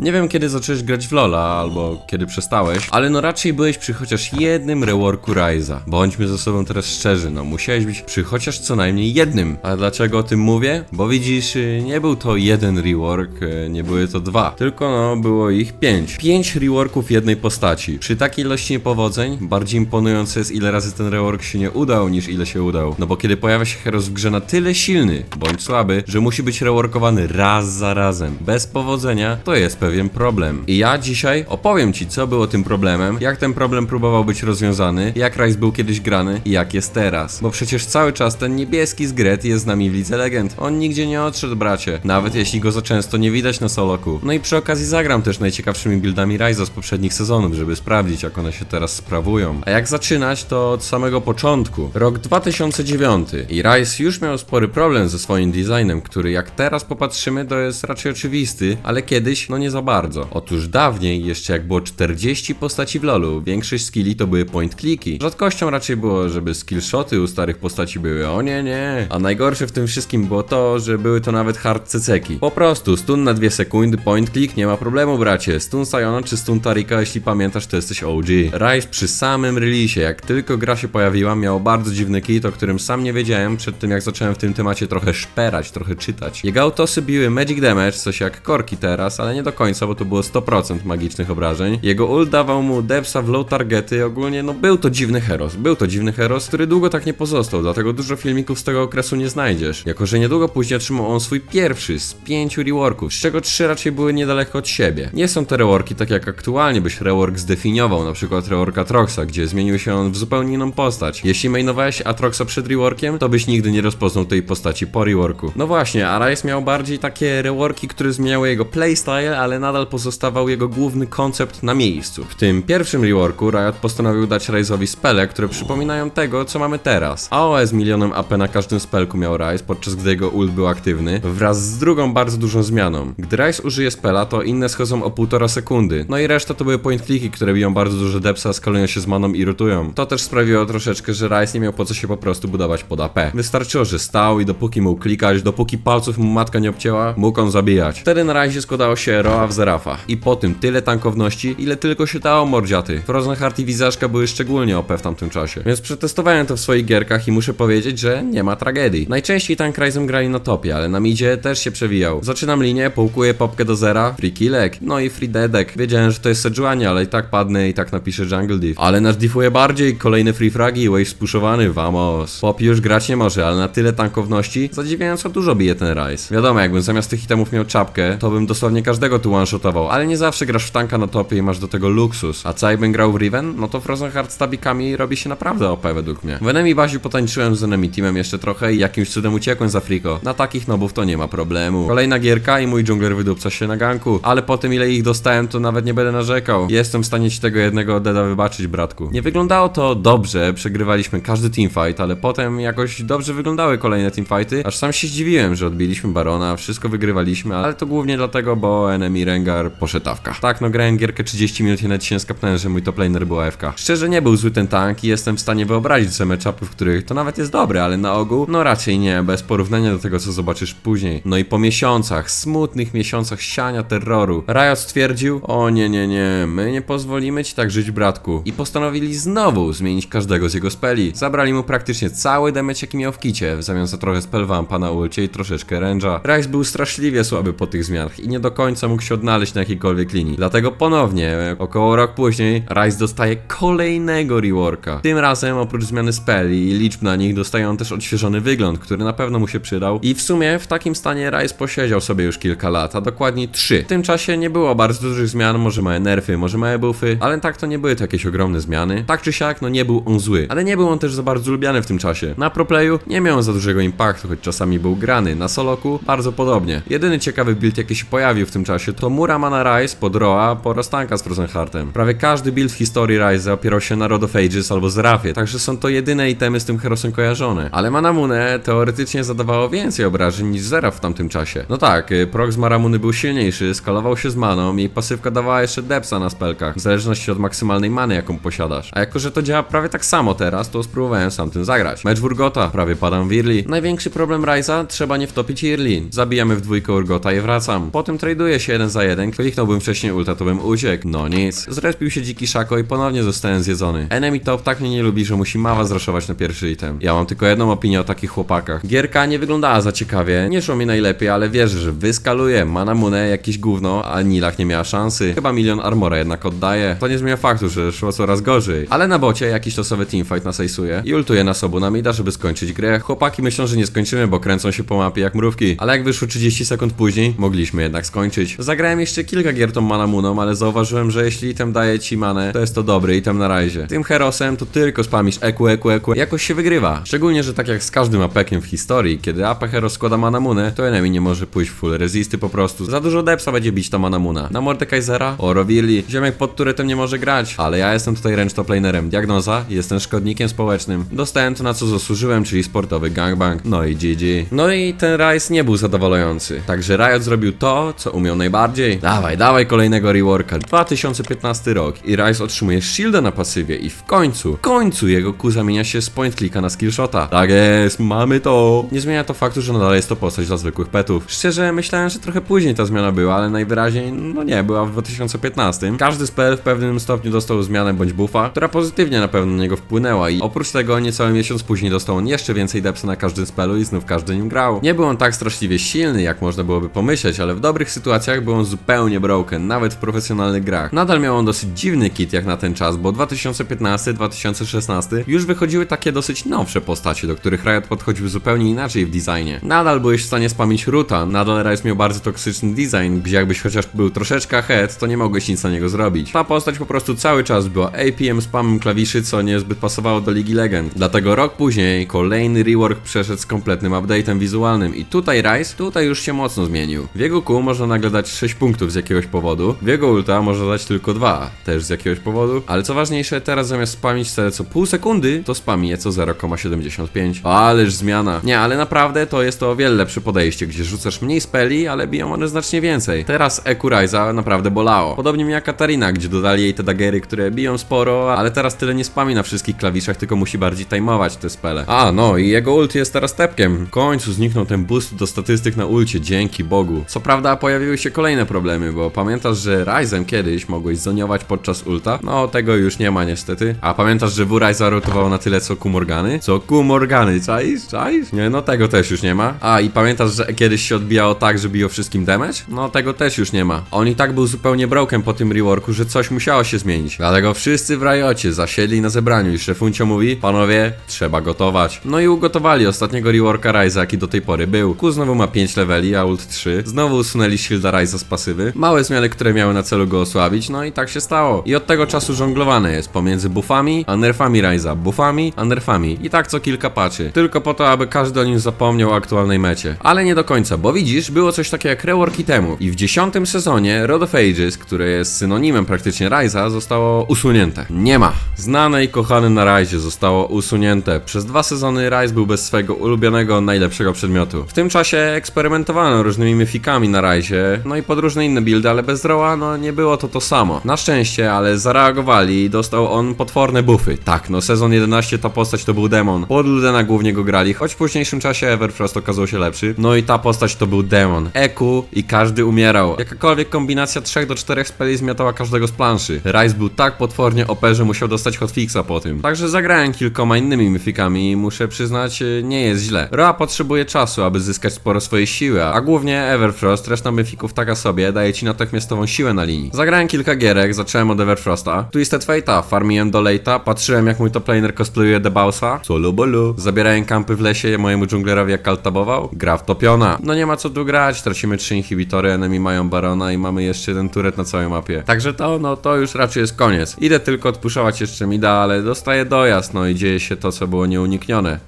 Nie wiem kiedy zacząłeś grać w Lola, albo kiedy przestałeś, ale no raczej byłeś przy chociaż jednym reworku Ryza. Bądźmy ze sobą teraz szczerzy, no musiałeś być przy chociaż co najmniej jednym. A dlaczego o tym mówię? Bo widzisz, y, nie był to jeden rework, y, nie były to dwa, tylko no było ich pięć. Pięć reworków jednej postaci. Przy takiej ilości niepowodzeń, bardziej imponujące jest ile razy ten rework się nie udał, niż ile się udał. No bo kiedy pojawia się Heros w grze na tyle silny, bądź słaby, że musi być reworkowany raz za razem, bez powodzenia, to jest pewien problem. I ja dzisiaj opowiem Ci, co było tym problemem, jak ten problem próbował być rozwiązany, jak Rise był kiedyś grany i jak jest teraz. Bo przecież cały czas ten niebieski zgret jest z nami w Lidze Legend. On nigdzie nie odszedł, bracie. Nawet jeśli go za często nie widać na soloku. No i przy okazji zagram też najciekawszymi buildami Rise'a z poprzednich sezonów, żeby sprawdzić, jak one się teraz sprawują. A jak zaczynać, to od samego początku. Rok 2009 i Rise już miał spory problem ze swoim designem, który jak teraz popatrzymy, to jest raczej oczywisty, ale kiedyś no nie za bardzo. Otóż dawniej, jeszcze jak było 40 postaci w LoLu, większość skilli to były point cliki. Rzadkością raczej było, żeby skillshoty u starych postaci były, o nie, nie. A najgorsze w tym wszystkim było to, że były to nawet hard ceceki. Po prostu, stun na 2 sekundy, point click, nie ma problemu bracie. Stun Sayona czy stun Tarika, jeśli pamiętasz, to jesteś OG. Rise przy samym release, jak tylko gra się pojawiła, miał bardzo dziwny kit, o którym sam nie wiedziałem przed tym jak zacząłem w tym temacie trochę szperać, trochę czytać. Jego autosy biły magic damage, coś jak korki teraz, ale nie do końca, bo to było 100% magicznych obrażeń. Jego ult dawał mu depsa w low targety, ogólnie no był to dziwny heros. Był to dziwny heros, który długo tak nie pozostał, dlatego dużo filmików z tego okresu nie znajdziesz. Jako, że niedługo później otrzymał on swój pierwszy z pięciu reworków, z czego trzy raczej były niedaleko od siebie. Nie są te reworki tak jak aktualnie byś rework zdefiniował, na przykład rework Atroxa, gdzie zmienił się on w zupełnie inną postać. Jeśli mainowałeś Atroxa przed reworkiem, to byś nigdy nie rozpoznał tej postaci po reworku. No właśnie, a Rise miał bardziej takie reworki, które zmieniały jego playstyle, ale nadal pozostawał jego główny koncept na miejscu. W tym pierwszym reworku Riot postanowił dać Rise'owi spele, które przypominają tego, co mamy teraz. AOE z milionem AP na każdym spelku miał Rise, podczas gdy jego ult był aktywny, wraz z drugą bardzo dużą zmianą. Gdy Rise użyje spela, to inne schodzą o 1,5 sekundy. No i reszta to były point cliki, które biją bardzo duże depsa, skalują się z maną i rotują. To też sprawiło troszeczkę, że Rise nie miał po co się po prostu budować pod AP. Wystarczyło, że stał i dopóki mógł klikać, dopóki palców mu matka nie obcięła, mógł on zabijać. Wtedy na Rise składało się Roa w Zerafa. I po tym tyle tankowności, ile tylko się dało mordziaty. Frozen Heart i Wizaszka były szczególnie OP w tamtym czasie. Więc przetestowałem to w swoich gierkach i muszę powiedzieć, że nie ma tragedii. Najczęściej tank Ryzem grali na topie, ale na midzie też się przewijał. Zaczynam linię, połkuję popkę do zera, free killek, no i free dedek. Wiedziałem, że to jest Sejuani, ale i tak padnę i tak napiszę jungle diff. Ale nasz diffuje bardziej, kolejne free fragi, wave spuszowany, vamos. Pop już grać nie może, ale na tyle tankowności zadziwiająco dużo bije ten Ryze. Wiadomo, jakbym zamiast tych itemów miał czapkę, to bym dosłownie każdego tu one-shotował, ale nie zawsze grasz w tanka na topie i masz do tego luksus. A co jakbym grał w Riven? No to Frozen Heart z tabikami robi się naprawdę OP według mnie. W enemy baziu potańczyłem z enemy teamem jeszcze trochę i jakimś cudem uciekłem za friko. Na takich nobów to nie ma problemu. Kolejna gierka i mój dżungler wydupca się na ganku, ale po tym ile ich dostałem to nawet nie będę narzekał. Jestem w stanie ci tego jednego deda wybaczyć, bratku. Nie wyglądało to dobrze, przegrywaliśmy każdy teamfight, ale potem jakoś dobrze wyglądały kolejne teamfighty, aż sam się zdziwiłem, że odbiliśmy Barona, wszystko wygrywaliśmy, ale to głównie dlatego, bo enemy Rengar poszedł. Tak, no grałem gierkę 30 minut i nawet się nie że mój top laner był AFK. Szczerze nie był zły ten tank i jestem w stanie wyobrazić sobie matchupy, w których to nawet jest dobre, ale na ogół, no raczej nie, bez porównania do tego, co zobaczysz później. No i po miesiącach, smutnych miesiącach siania terroru, Riot stwierdził, o nie, nie, nie, my nie pozwolimy ci tak żyć, bratku. I postanowili znowu zmienić każdego z jego speli. Zabrali mu praktycznie cały damage, jaki miał w kicie, w zamian za trochę spell vampa na ulcie i troszeczkę range'a. Rice był straszliwie słaby po tych zmianach i nie do końca mógł się odnaleźć na jakiejkolwiek linii. Dlatego ponownie, około rok później, Rice dostaje kolejnego reworka. Tym razem oprócz zmiany speli i liczb na nich dostaje on też odświeżony wygląd, który na pewno mu się przydał. I w sumie w takim stanie Rice posiedział sobie już kilka lat, a dokładniej trzy. W tym czasie nie było bardzo dużych zmian, może małe nerfy, może małe buffy, ale tak to nie były to jakieś ogromne zmiany. Tak czy siak, no nie był on zły, ale nie był on też za bardzo lubiany w tym czasie. Na proplayu nie miał za dużego impaktu, choć czasami był grany. Na soloku bardzo podobnie. Jedyny ciekawy build jaki się pojawił w tym czasie to Muramana Rise pod Roa po Rostanka z Frozen Heartem. Prawie każdy build w historii Rise opierał się na Rod of Ages albo Zerafie, także są to jedyne itemy z tym herosem kojarzone. Ale Manamune teoretycznie zadawało więcej obrażeń niż Zeraf w tamtym czasie. No tak, y, proc z Maramuny był silniejszy, skalował się z maną, jej pasywka dawała jeszcze depsa na spelkach, w zależności od maksymalnej many jaką posiadasz. A jako, że to działa prawie tak samo teraz, to spróbowałem sam tym zagrać. Mecz w Urgota, prawie padam w Irli. Największy problem Ryza, trzeba nie wtopić Irli. Zabijamy w dwójkę Urgota i wracam. Potem traduje się jeden za jeden, kliknąłbym wcześniej ulta, to bym uciekł. No nic. Zrespił się dziki szako i ponownie zostałem zjedzony. Enemy top tak mnie nie lubi, że musi mawa zraszować na pierwszy item. Ja mam tylko jedną opinię o takich chłopakach. Gierka nie wyglądała za ciekawie, nie szło mi najlepiej, ale wierzę, że wyskaluję. Manamunę jakieś gówno, a Nilach nie miała szansy. Chyba milion armora jednak oddaje. To nie zmienia faktu, że szło coraz gorzej. Ale na bocie jakiś losowy teamfight nasejsuje i ultuje na sobu na mida, żeby skończyć grę. Chłopaki myślą, że nie skończymy, bo kręcą się po mapie jak mrówki. Ale jak wyszło 30 sekund później, mogliśmy jednak skończyć. Jeszcze kilka gier tą Manamuną, ale zauważyłem, że jeśli item daje ci manę, to jest to dobry item na razie. Tym herosem to tylko spamisz eku, eku, eku. Jakoś się wygrywa. Szczególnie, że tak jak z każdym apekiem w historii, kiedy AP hero składa Manamunę, to enemy nie może pójść full resisty po prostu. Za dużo depsa będzie bić ta Manamuna. Na Mordekaisera? O, Rovirli. Ziomek pod turetem nie może grać. Ale ja jestem tutaj ręcz toplanerem. Diagnoza? Jestem szkodnikiem społecznym. Dostałem to na co zasłużyłem, czyli sportowy gangbang. No i GG. No i ten Rise nie był zadowalający. Także Riot zrobił to, co umiał najbardziej. Dawaj, dawaj kolejnego reworka. 2015 rok i Rise otrzymuje shielda na pasywie i w końcu, w końcu jego Q zamienia się z point clicka na skillshota. Tak jest, mamy to. Nie zmienia to faktu, że nadal jest to postać dla zwykłych petów. Szczerze myślałem, że trochę później ta zmiana była, ale najwyraźniej, no nie, była w 2015. Każdy spell w pewnym stopniu dostał zmianę bądź buffa, która pozytywnie na pewno na niego wpłynęła i oprócz tego niecały miesiąc później dostał on jeszcze więcej depsa na każdym spellu i znów każdy nim grał. Nie był on tak straszliwie silny, jak można byłoby pomyśleć, ale w dobrych sytuacjach był zupełnie broken, nawet w profesjonalnych grach. Nadal miał on dosyć dziwny kit jak na ten czas, bo 2015-2016 już wychodziły takie dosyć nowsze postacie, do których Riot podchodził zupełnie inaczej w designie. Nadal byłeś w stanie spamić Ruta, nadal Riot miał bardzo toksyczny design, gdzie jakbyś chociaż był troszeczkę ahead, to nie mogłeś nic na niego zrobić. Ta postać po prostu cały czas była APM spamem klawiszy, co niezbyt pasowało do Ligi Legend. Dlatego rok później kolejny rework przeszedł z kompletnym update'em wizualnym i tutaj Rise, tutaj już się mocno zmienił. W jego Q można nagle dać 6 punktów z jakiegoś powodu, w jego ulta można dać tylko 2, też z jakiegoś powodu, ale co ważniejsze, teraz zamiast spamić cele co pół sekundy, to spami je co 0,75. Ależ zmiana. Nie, ale naprawdę to jest to o wiele lepsze podejście, gdzie rzucasz mniej speli, ale biją one znacznie więcej. Teraz Eku Ryza naprawdę bolało. Podobnie jak Katarina, gdzie dodali jej te dagery, które biją sporo, ale teraz tyle nie spami na wszystkich klawiszach, tylko musi bardziej timeować te spele. A, no i jego ult jest teraz tepkiem. W końcu zniknął ten boost do statystyk na ulcie, dzięki Bogu. Co prawda pojawiły się kolejne problemy, bo pamiętasz, że Ryzem kiedyś mogłeś zoniować podczas ulta? No, tego już nie ma niestety. A pamiętasz, że W Ryza rotował na tyle co Kumorgany? Co Kumorgany, czaisz? Czaisz? Nie, no tego też już nie ma. A, i pamiętasz, że kiedyś się odbijało tak, że biło wszystkim damage? No, tego też już nie ma. On i tak był zupełnie broken po tym reworku, że coś musiało się zmienić. Dlatego wszyscy w Riocie zasiedli na zebraniu i szefuncio mówi, panowie, trzeba gotować. No i ugotowali ostatniego reworka Ryza, jaki do tej pory był. Ku znowu ma 5 leveli, a ult 3. Znowu usunęli shielda Ryza z pasywy. Małe zmiany, które miały na celu go osłabić, no i tak się stało. I od tego czasu żonglowane jest pomiędzy buffami a nerfami Ryza, buffami a nerfami. I tak co kilka patchy. Tylko po to, aby każdy o nim zapomniał o aktualnej mecie. Ale nie do końca, bo widzisz, było coś takiego jak rework temu. I w dziesiątym sezonie Road of Ages, które jest synonimem praktycznie Ryza, zostało usunięte. Nie ma. Znane i kochane na Ryzie zostało usunięte. Przez dwa sezony Rise był bez swojego ulubionego, najlepszego przedmiotu. W tym czasie eksperymentowano różnymi myfikami na Ryzie, no i pod różne inne buildy, ale bez Roa, no nie było to to samo. Na szczęście, ale zareagowali i dostał on potworne buffy. Tak, no sezon 11 ta postać to był demon. Pod Ludena głównie go grali, choć w późniejszym czasie Everfrost okazał się lepszy. No i ta postać to był demon. Eku i każdy umierał. Jakakolwiek kombinacja 3 do 4 speli zmiatała każdego z planszy. Rise był tak potwornie OP, że musiał dostać hotfixa po tym. Także zagrałem kilkoma innymi myfikami i muszę przyznać, y, nie jest źle. Roa potrzebuje czasu, aby zyskać sporo swojej siły, a głównie Everfrost, reszta myfików taka sobie, daje ci natychmiastową siłę na linii. Zagrałem kilka gierek, zacząłem od Everfrosta. Twisted Fate'a, farmiłem do late'a, patrzyłem jak mój toplaner cosplayuje The Bowsa. Solo bolu. Zabierałem kampy w lesie mojemu dżunglerowi jak kaltabował. Gra w topiona. No nie ma co tu grać, tracimy trzy inhibitory, enemy mają barona i mamy jeszcze jeden turret na całej mapie. Także to, no to już raczej jest koniec. Idę tylko odpuszować jeszcze mida, ale dostaję dojazd, no i dzieje się to, co było nieuniknione.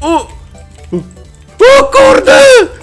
O! O kurde!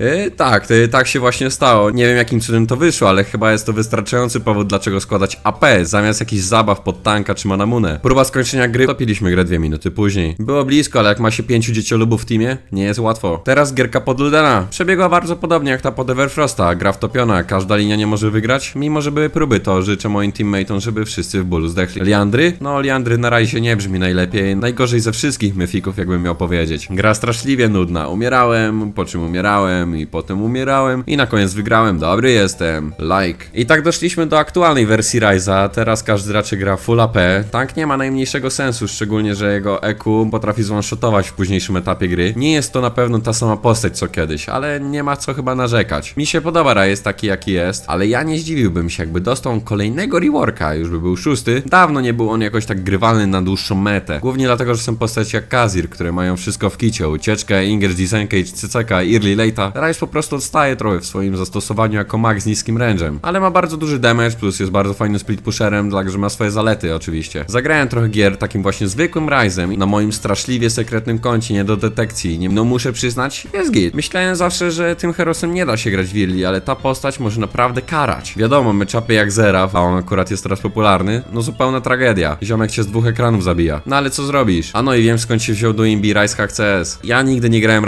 Yy, tak, ty, tak się właśnie stało. Nie wiem jakim cudem to wyszło, ale chyba jest to wystarczający powód, dlaczego składać AP zamiast jakichś zabaw pod tanka czy manamunę. Próba skończenia gry, topiliśmy grę dwie minuty później. Było blisko, ale jak ma się pięciu dzieciolubów w teamie, nie jest łatwo. Teraz gierka pod Ludena. Przebiegła bardzo podobnie jak ta pod Everfrosta. Gra wtopiona, każda linia nie może wygrać, mimo że były próby, to życzę moim teammateom, żeby wszyscy w bólu zdechli. Liandry? No, Liandry na razie nie brzmi najlepiej. Najgorzej ze wszystkich myfików, jakbym miał powiedzieć. Gra straszliwie nudna. Umierałem, po czym umierałem i potem umierałem i na koniec wygrałem. Dobry jestem. Like. I tak doszliśmy do aktualnej wersji Ryza. Teraz każdy raczej gra full AP. Tank nie ma najmniejszego sensu, szczególnie, że jego EQ potrafi zwanshotować w późniejszym etapie gry. Nie jest to na pewno ta sama postać co kiedyś, ale nie ma co chyba narzekać. Mi się podoba Ryz taki jaki jest, ale ja nie zdziwiłbym się, jakby dostał kolejnego reworka, już by był szósty. Dawno nie był on jakoś tak grywalny na dłuższą metę. Głównie dlatego, że są postaci jak Kazir, które mają wszystko w kicie. Ucieczkę, Ingers, Disengage, CCK, Early Late'a. Ryze po prostu odstaje trochę w swoim zastosowaniu jako mag z niskim range'em. Ale ma bardzo duży damage, plus jest bardzo fajnym split pusherem, także ma swoje zalety oczywiście. Zagrałem trochę gier takim właśnie zwykłym Ryzem na moim straszliwie sekretnym koncie, nie do detekcji. Nie, no muszę przyznać, jest git. Myślałem zawsze, że tym herosem nie da się grać w Early, ale ta postać może naprawdę karać. Wiadomo, my czapy jak Zera, a on akurat jest teraz popularny, no zupełna tragedia. Ziomek cię z dwóch ekranów zabija. No ale co zrobisz? A no i wiem skąd się wziął do imbi Rise CS. Ja nigdy nie grałem.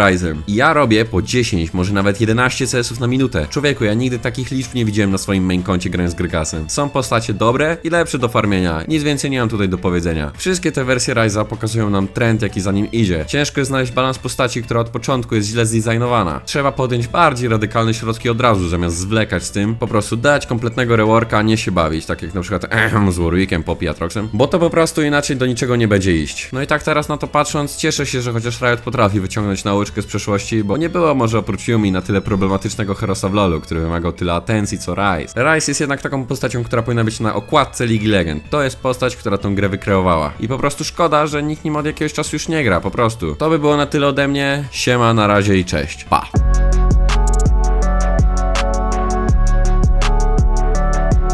I ja robię po 10, może nawet 11 CS-ów na minutę. Człowieku, ja nigdy takich liczb nie widziałem na swoim main koncie grając z Grygasem. Są postacie dobre i lepsze do farmienia. Nic więcej nie mam tutaj do powiedzenia. Wszystkie te wersje Ryza pokazują nam trend, jaki za nim idzie. Ciężko jest znaleźć balans postaci, która od początku jest źle zdesignowana. Trzeba podjąć bardziej radykalne środki od razu, zamiast zwlekać z tym. Po prostu dać kompletnego reworka, a nie się bawić, tak jak na przykład z Warwickiem, Poppy, Atroxem. Bo to po prostu inaczej do niczego nie będzie iść. No i tak teraz na to patrząc, cieszę się, że chociaż Riot potrafi wyciągnąć nauczkę z przeszłości, bo nie było może oprócz Yumi na tyle problematycznego herosa w LoLu, który wymagał tyle atencji co Ryze. Ryze jest jednak taką postacią, która powinna być na okładce League Legend. To jest postać, która tą grę wykreowała. I po prostu szkoda, że nikt nim od jakiegoś czasu już nie gra, po prostu. To by było na tyle ode mnie. Siema, na razie i cześć. Pa!